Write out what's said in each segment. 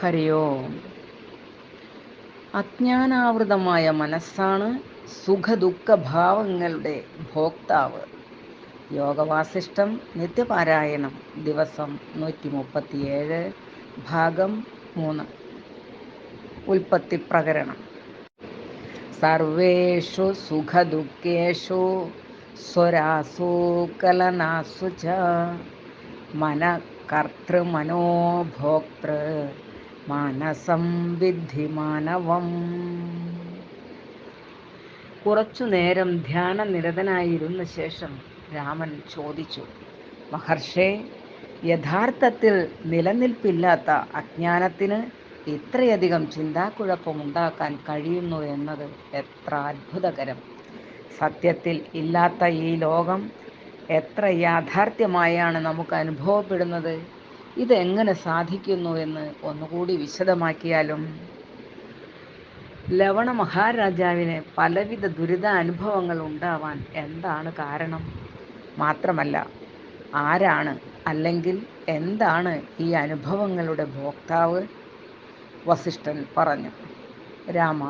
ഹരി ഓം അജ്ഞാനാവൃതമായ മനസ്സാണ് സുഖദുഃഖഭാവങ്ങളുടെ ഭോക്താവ്. യോഗവാസിഷ്ടം നിത്യപാരായണം ദിവസം നൂറ്റി മുപ്പത്തിയേഴ് ഭാഗം മൂന്ന്. ഉൽപ്പത്തി പ്രകരണം സർവേഷു സുഖദുഃഖേഷു സ്വരാസു കലനാസു ച. മനകർത്തൃമനോഭോക്തൃ. മാനസം വിദ്ധി മാനവം കുറച്ചു നേരം ധ്യാനനിരതനായിരുന്ന ശേഷം രാമൻ ചോദിച്ചു മഹർഷേ യഥാർത്ഥത്തിൽ നിലനിൽപ്പില്ലാത്ത അജ്ഞാനത്തിന് ഇത്രയധികം ചിന്താക്കുഴപ്പമുണ്ടാക്കാൻ കഴിയുന്നു എന്നത് എത്ര അത്ഭുതകരം. സത്യത്തിൽ ഇല്ലാത്ത ഈ ലോകം എത്ര യാഥാർത്ഥ്യമായാണ് നമുക്ക് അനുഭവപ്പെടുന്നത്? ഇതെങ്ങനെ സാധിക്കുന്നു എന്ന് ഒന്നുകൂടി വിശദമാക്കിയാലും ലവണ മഹാരാജാവിന് പലവിധ ദുരിതാനുഭവങ്ങൾ ഉണ്ടാവാൻ എന്താണ് കാരണം? മാത്രമല്ല ആരാണ് അല്ലെങ്കിൽ എന്താണ് ഈ അനുഭവങ്ങളുടെ ഭോക്താവ്? വസിഷ്ഠൻ പറഞ്ഞു. രാമ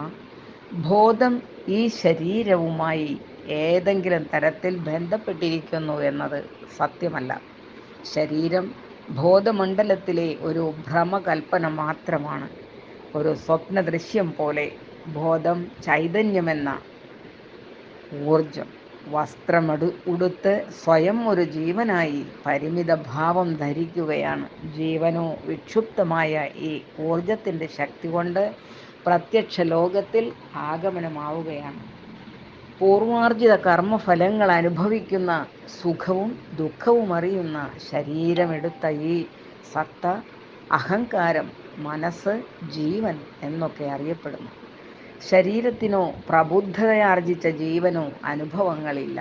ബോധം ഈ ശരീരവുമായി ഏതെങ്കിലും തരത്തിൽ ബന്ധപ്പെട്ടിരിക്കുന്നു എന്നത് സത്യമല്ല. ശരീരം ബോധമണ്ഡലത്തിലെ ഒരു ഭ്രമകൽപ്പന മാത്രമാണ്. ഒരു സ്വപ്ന ദൃശ്യം പോലെ ബോധം ചൈതന്യമെന്ന ഊർജം വസ്ത്രമെടു ഉടുത്ത് സ്വയം ഒരു ജീവനായി പരിമിത ഭാവം ധരിക്കുകയാണ്. ജീവനോ വിക്ഷുപ്തമായ ഈ ഊർജത്തിന്റെ ശക്തി കൊണ്ട് പ്രത്യക്ഷ ലോകത്തിൽ ആഗമനമാവുകയാണ്. പൂർവാർജിത കർമ്മഫലങ്ങൾ അനുഭവിക്കുന്ന സുഖവും ദുഃഖവും അറിയുന്ന ശരീരമെടുത്ത ഈ സത്ത അഹങ്കാരം മനസ്സ് ജീവൻ എന്നൊക്കെ അറിയപ്പെടുന്നു. ശരീരത്തിനോ പ്രബുദ്ധതയാർജിച്ച ജീവനോ അനുഭവങ്ങളില്ല.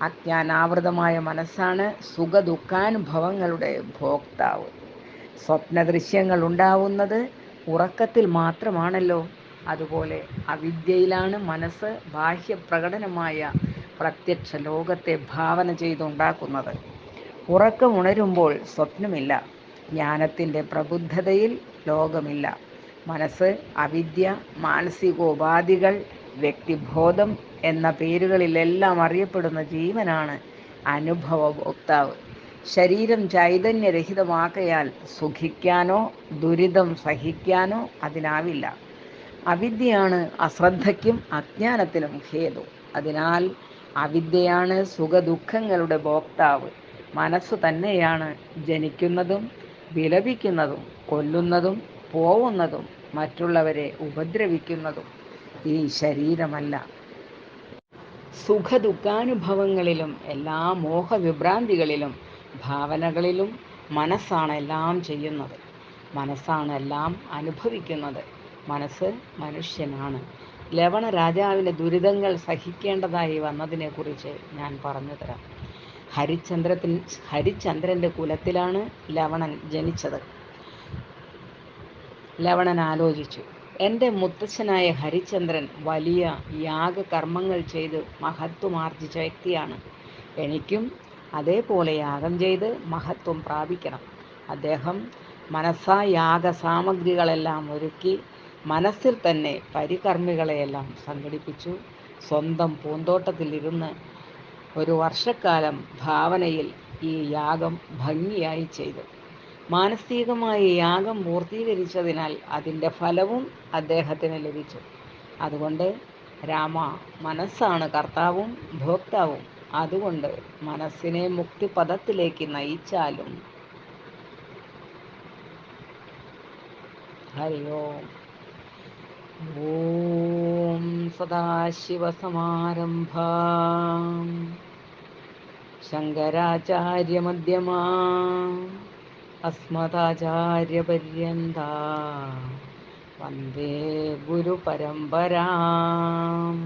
അജ്ഞാനാവൃതമായ മനസ്സാണ് സുഖദുഃഖാനുഭവങ്ങളുടെ ഭോക്താവ്. സ്വപ്നദൃശ്യങ്ങൾ ഉണ്ടാവുന്നത് ഉറക്കത്തിൽ മാത്രമാണല്ലോ. അതുപോലെ അവിദ്യയിലാണ് മനസ്സ് ബാഹ്യപ്രകടനമായ പ്രത്യക്ഷ ലോകത്തെ ഭാവന ചെയ്തുണ്ടാക്കുന്നത്. ഉറക്കമുണരുമ്പോൾ സ്വപ്നമില്ല. ജ്ഞാനത്തിന്റെ പ്രബുദ്ധതയിൽ ലോകമില്ല. മനസ്സ് അവിദ്യ മാനസികോപാധികൾ വ്യക്തിബോധം എന്ന പേരുകളിലെല്ലാം അറിയപ്പെടുന്ന ജീവനാണ് അനുഭവഭോക്താവ് ശരീരം ചൈതന്യരഹിതമാക്കയാൽ സുഖിക്കാനോ ദുരിതം സഹിക്കാനോ അതിനാവില്ല. അവിദ്യയാണ് അശ്രദ്ധയ്ക്കും അജ്ഞാനത്തിനും ഹേതു. അതിനാൽ അവിദ്യയാണ് സുഖദുഃഖങ്ങളുടെ ഭോക്താവ്. മനസ്സ് തന്നെയാണ് ജനിക്കുന്നതും വിലപിക്കുന്നതും കൊല്ലുന്നതും പോവുന്നതും മറ്റുള്ളവരെ ഉപദ്രവിക്കുന്നതും ഈ ശരീരമല്ല. സുഖദുഃഖാനുഭവങ്ങളിലും എല്ലാ മോഹവിഭ്രാന്തികളിലും ഭാവനകളിലും മനസ്സാണ് എല്ലാം ചെയ്യുന്നത്. മനസ്സാണ് എല്ലാം അനുഭവിക്കുന്നത്. മനസ്സ് മനുഷ്യനാണ്. ലവണ രാജാവിന്റെ ദുരിതങ്ങൾ സഹിക്കേണ്ടതായി വന്നതിനെക്കുറിച്ച് ഞാൻ പറഞ്ഞു തരാം. ഹരിചന്ദ്രത്തിൻ ഹരിചന്ദ്രന്റെ കുലത്തിലാണ് ലവണൻ ജനിച്ചത്. ലവണൻ ആലോചിച്ചു എന്റെ മുത്തച്ഛനായ ഹരിചന്ദ്രൻ വലിയ യാഗകർമ്മങ്ങൾ ചെയ്ത് മഹത്വമാർജിച്ച വ്യക്തിയാണ്. എനിക്കും അതേപോലെ യാഗം ചെയ്ത് മഹത്വം പ്രാപിക്കണം. അദ്ദേഹം മനസ്സാ യാഗസാമഗ്രികളെല്ലാം ഒരുക്കി മനസ്സിൽ തന്നെ പരികർമ്മികളെയെല്ലാം സംഘടിപ്പിച്ചു. സ്വന്തം പൂന്തോട്ടത്തിലിരുന്ന് ഒരു വർഷക്കാലം ഭാവനയിൽ ഈ യാഗം ഭംഗിയായി ചെയ്തു. മാനസികമായി യാഗം പൂർത്തീകരിച്ചതിനാൽ അതിന്റെ ഫലവും അദ്ദേഹത്തിന് ലഭിച്ചു. അതുകൊണ്ട് രാമ മനസ്സാണ് കർത്താവും ഭോക്താവും. അതുകൊണ്ട് മനസ്സിനെ മുക്തിപദത്തിലേക്ക് നയിച്ചാലും ഹരി ഓം ഓം സദാശിവസമാരംഭാം. ശങ്കരാചാര്യമധ്യമാ അസ്മദാചാര്യപര്യന്ത വന്ദേ ഗുരുപരമ്പരാം.